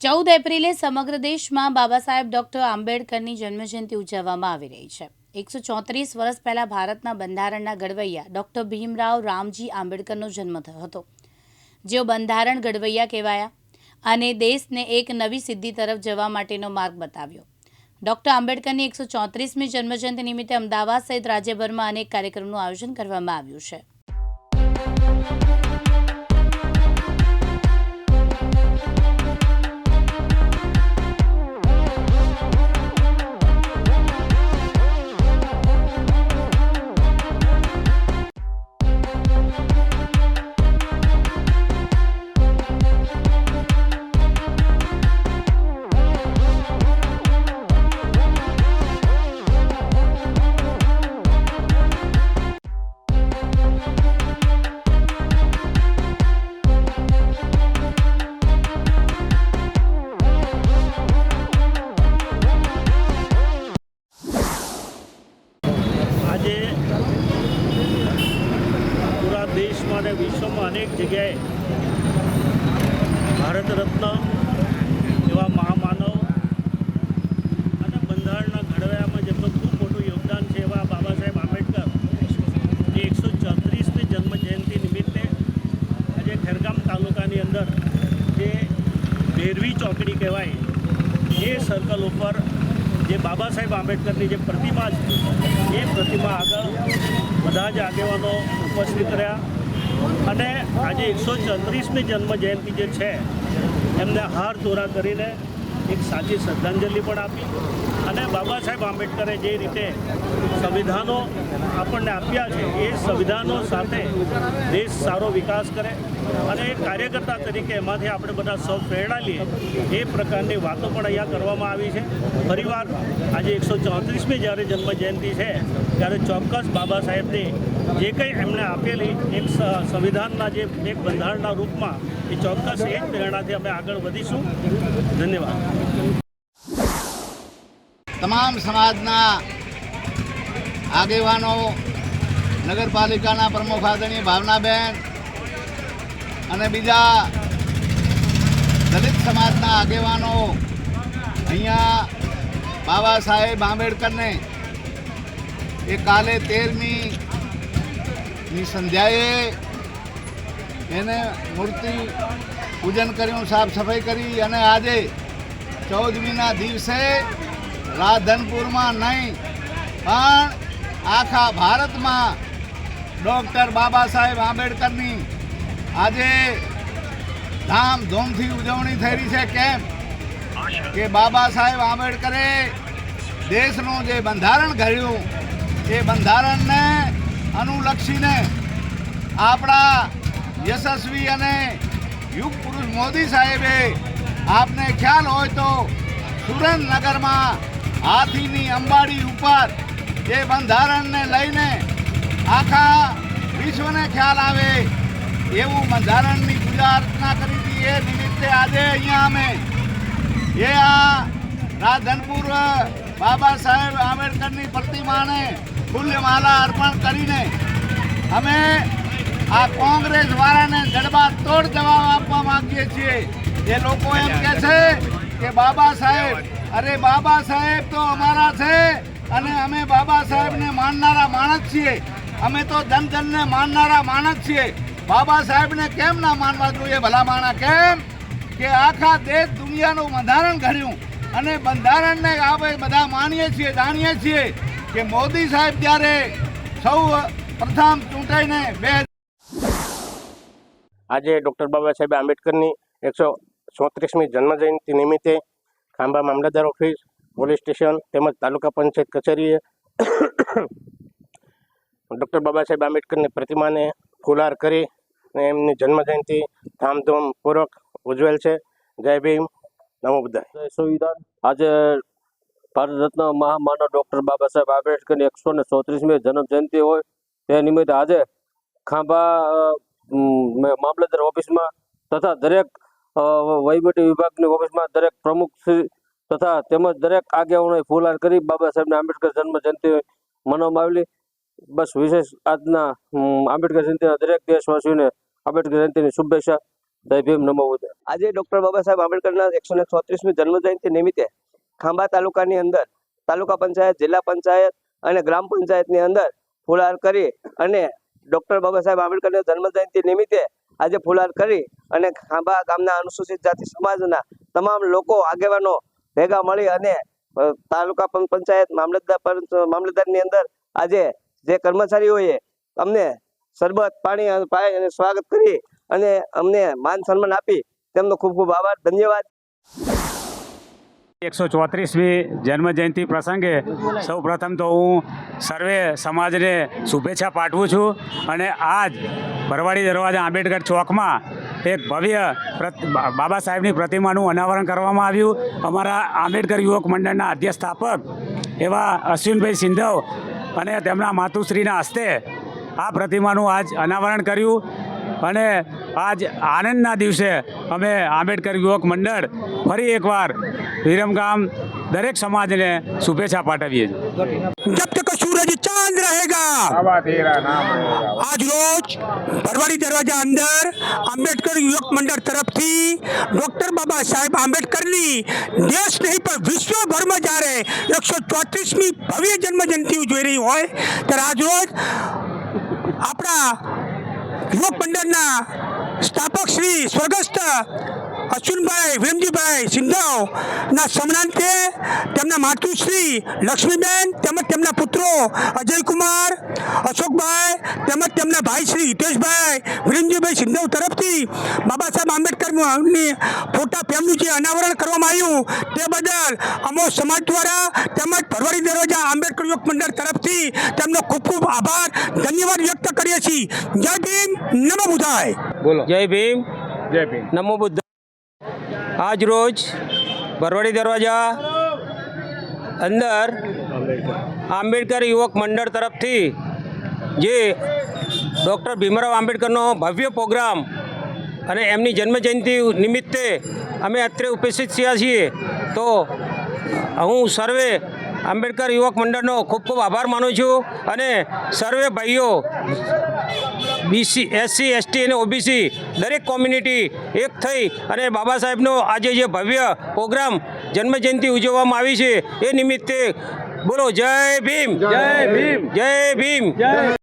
ચૌદ એપ્રિલે સમગ્ર દેશમાં બાબા સાહેબ ડોક્ટર આંબેડકરની જન્મજયંતિ ઉજવવામાં આવી રહી છે. એકસો ચોત્રીસ વર્ષ પહેલાં ભારતના બંધારણના ઘડવૈયા ડોક્ટર ભીમરાવ રામજી આંબેડકરનો જન્મ થયો હતો. જેઓ બંધારણ ઘડવૈયા કહેવાયા અને દેશને એક નવી સિદ્ધિ તરફ જવા માટેનો માર્ગ બતાવ્યો. ડોક્ટર આંબેડકરની એકસો ચોત્રીસમી જન્મજયંતિ નિમિત્તે અમદાવાદ સહિત રાજ્યભરમાં અનેક કાર્યક્રમનું આયોજન કરવામાં આવ્યું છે. દેશમાં અને વિશ્વમાં અનેક જગ્યાએ ભારત રત્ન એવા મહામાનવ અને બંધારણના ઘડવૈયામાં જેમનું ખૂબ મોટું યોગદાન છે એવા બાબા સાહેબ આંબેડકર એકસો ચોત્રીસમી જન્મ જયંતિ નિમિત્તે આજે ખેરગામ તાલુકાની અંદર જે ભેરવી ચોકડી કહેવાય, એ સર્કલ ઉપર જે બાબા સાહેબ આંબેડકરની જે પ્રતિમા છે, એ પ્રતિમા આગળ બધા જ આગેવાનો ઉપસ્થિત રહ્યા. અને આજે એકસો ચોત્રીસમી જન્મ જયંતિ જે છે, એમને હાર દોરા કરીને એક સાચી શ્રદ્ધાંજલિ પણ આપી અને બાબા સાહેબ આંબેડકરે જે રીતે સંવિધાનો આપણને આપ્યા છે, એ સંવિધાનો સાથે દેશ સારો વિકાસ કરે અને એક કાર્યકર્તા તરીકે એમાંથી આપણે બધા સૌ પ્રેરણા લઈએ, એ પ્રકારની વાતો પણ અહીંયા કરવામાં આવી છે. ફરીવાર આજે એકસો ચોત્રીસમી જ્યારે જન્મ જયંતિ છે, ત્યારે ચોક્કસ બાબા સાહેબની જે કંઈ એમણે આપેલી એક સંવિધાનના જે એક બંધારણના રૂપમાં એ ચોક્કસ એ પ્રેરણાથી અમે આગળ વધીશું. ધન્યવાદ. તમામ સમાજના આગેવાનો, નગરપાલિકાના પ્રમુખ આદરણીય ભાવનાબેન અને બીજા દલિત સમાજના આગેવાનો અહીંયા બાબા સાહેબ આંબેડકરને એ કાલે તેરમી ની સંધ્યાએ એને મૂર્તિ પૂજન કર્યું, સાફ સફાઈ કરી અને આજે ચૌદમીના દિવસે રાધનપુરમાં નહીં, પણ આખા ભારતમાં ડૉક્ટર બાબા સાહેબ આંબેડકરની આજે ધામધૂમથી ઉજવણી થઈ રહી છે. કેમ? કે બાબા સાહેબ આંબેડકરે દેશનું જે બંધારણ ઘડ્યું, એ બંધારણને અનુલક્ષીને આપણા યશસ્વી અને યુગ પુરુષ મોદી સાહેબે આપને ખ્યાલ હોય તો સુરેન્દ્રનગરમાં હાથીની અંબાડી ઉપર એ બંધારણને લઈને આખા વિશ્વને ખ્યાલ આવે એવું બંધારણની પૂજા અર્ચના કરી હતી. એ નિમિત્તે આજે અહીંયા અમે એ આ રાધનપુર બાબા સાહેબ આંબેડકરની પ્રતિમાને ફૂલ્યમાલા અર્પણ કરીને અમે આ કોંગ્રેસ વાળાને જડબા તોડ જવાબ આપવા માંગીએ છીએ. એ લોકો એમ કે છે કે બાબા સાહેબ, અરે બાબા સાહેબ તો અમારા છે અને અમે બાબા સાહેબને માનનારા માણસ છીએ. અમે તો જન જનને માનનારા માણસ છીએ. બાબા સાહેબને કેમ ના માનવા જોઈએ? ભલા માણા કેમ? કે આખા દેશ દુનિયાનું બંધારણ ઘડ્યું. અને બંધારણને આપણે બધા માનીએ છીએ, જાણીએ છીએ કે મોદી સાહેબ જ્યારે સૌ પ્રથમ ચૂંટાઈને બે આજે ડૉક્ટર બાબા સાહેબ આંબેડકરની એકસો ચોત્રીસમી જન્મજયંતિ નિમિત્તે ખાંભા મામલતદાર ઓફિસ, પોલીસ સ્ટેશન તેમજ તાલુકા પંચાયત કચેરીએ ડૉક્ટર બાબા સાહેબ આંબેડકરની પ્રતિમાને ફુલાર કરી અને એમની જન્મજયંતિ ધામધૂમપૂર્વક ઉજવેલ છે. જય ભીમ. નમો બુદ્ધાય સંવિધાન આજે ભારત રત્ન મહામાનવ ડૉક્ટર બાબા સાહેબ આંબેડકરની એકસો ને ચોત્રીસમી જન્મ જયંતિ હોય તે નિમિત્તે આજે ખાંભા મામલતદાર ઓફિસમાં તથા દરેક વહીવટી વિભાગની ઓફિસમાં દરેક પ્રમુખ શ્રી તથા તેમજ દરેક આગેવાનોએ ફૂલહાર કરી બાબા સાહેબને આંબેડકર જન્મ જયંતિ મનાવવામાં આવેલી. બસ વિશેષ આજના આંબેડકર જયંતિના દરેક દેશવાસીઓને આંબેડકર જયંતિની શુભેચ્છા. જય ભીમ આજે ડોક્ટર બાબા સાહેબ આંબેડકરના એકસો ને ચોત્રીસમી જન્મજયંતિ નિમિત્તે ખાંભા તાલુકાની અંદર, તાલુકા પંચાયત, જિલ્લા પંચાયત અને ગ્રામ પંચાયતની અંદર ફુલહાર કરી અને ડોક્ટર બાબા સાહેબ આંબેડકરની જન્મજયંતિ નિમિત્તે આજે ફુલહાર કરી અને ખાંભા ગામના અનુસૂચિત જાતિ સમાજના તમામ લોકો આગેવાનો ભેગા મળી અને તાલુકા પંચાયત મામલતદાર મામલતદારની અંદર આજે જે કર્મચારીઓએ અમને શરબત, પાણી અને પાય અને સ્વાગત કરી અને અમને માન સન્માન આપી. તેમનો ખૂબ ખૂબ આભાર. ધન્યવાદ. એકસો ચોત્રીસમી જન્મજયંતિ પ્રસંગે સૌ પ્રથમ તો હું સર્વે સમાજને શુભેચ્છા પાઠવું છું અને આજ ભરવાડી દરવાજા આંબેડકર ચોકમાં એક ભવ્ય બાબા સાહેબની પ્રતિમાનું અનાવરણ કરવામાં આવ્યું. અમારા આંબેડકર યુવક મંડળના અધ્યસ્થાપક એવા અશ્વિનભાઈ સિંધવ અને તેમના માતુશ્રીના હસ્તે આ પ્રતિમાનું આજ અનાવરણ કર્યું અને આજ આનંદના દિવસે અમે આંબેડકર યુવક મંડળ ફરી એકવાર વિરમગામ દરેક સમાજને શુભેચ્છા પાઠવીએ છીએ जब तक सूरज चांद रहेगा आज रोज परवाड़ी दरवाजा અંદર આંબેડકર યુવક મંડળ તરફથી ડોક્ટર બાબા સાહેબ આંબેડકરની દેશ નહીં પણ વિશ્વભરમાં જ્યારે એકસો ચોત્રીસમી ભવ્ય જન્મ જયંતિ ઉજવી રહી હોય ત્યારે આજ રોજ આપણા યુવક મંડળના સ્થાપક શ્રી સ્વર્ગસ્થ અશ્વિનભાઈ વિરમજીભાઈ સિંધવ ના તેમના માતુશ્રી લક્ષ્મીબેન તેમજ તેમના પુત્રો અજયકુમાર અશોકભાઈ તેમજ તેમના ભાઈ શ્રી હિતેશભાઈ વિરમજીભાઈ સિંધવ તરફથી બાબા સાહેબ આંબેડકરની ફોટા ફેમનું જે અનાવરણ કરવામાં આવ્યું તે બદલ અમો સમાજ દ્વારા તેમજ ભરવાડી દરવાજા આંબેડકર યુવક મંડળ તરફથી તેમનો ખૂબ ખૂબ આભાર ધન્યવાદ વ્યક્ત કરીએ છીએ. જય ભીમ નમો બુધાય. જય ભીમ. જય ભીમ. નમો બુદ્ધ આજ રોજ બરવાડી દરવાજા અંદર આંબેડકર યુવક મંડળ તરફથી જે ડૉક્ટર ભીમરાવ આંબેડકરનો ભવ્ય પ્રોગ્રામ અને એમની જન્મજયંતિ નિમિત્તે અમે અત્રે ઉપસ્થિત થયા છીએ, તો હું સર્વે આંબેડકર યુવક મંડળનો ખૂબ ખૂબ આભાર માનું છું અને સર્વે ભાઈઓ બીસી એસસી એસટી અને ઓબીસી દરેક કોમ્યુનિટી એક થઈ અને બાબા સાહેબનો આજે જે ભવ્ય પ્રોગ્રામ જન્મજયંતિ ઉજવવામાં આવી છે એ નિમિત્તે બોલો જય ભીમ. જય ભીમ. જય ભીમ.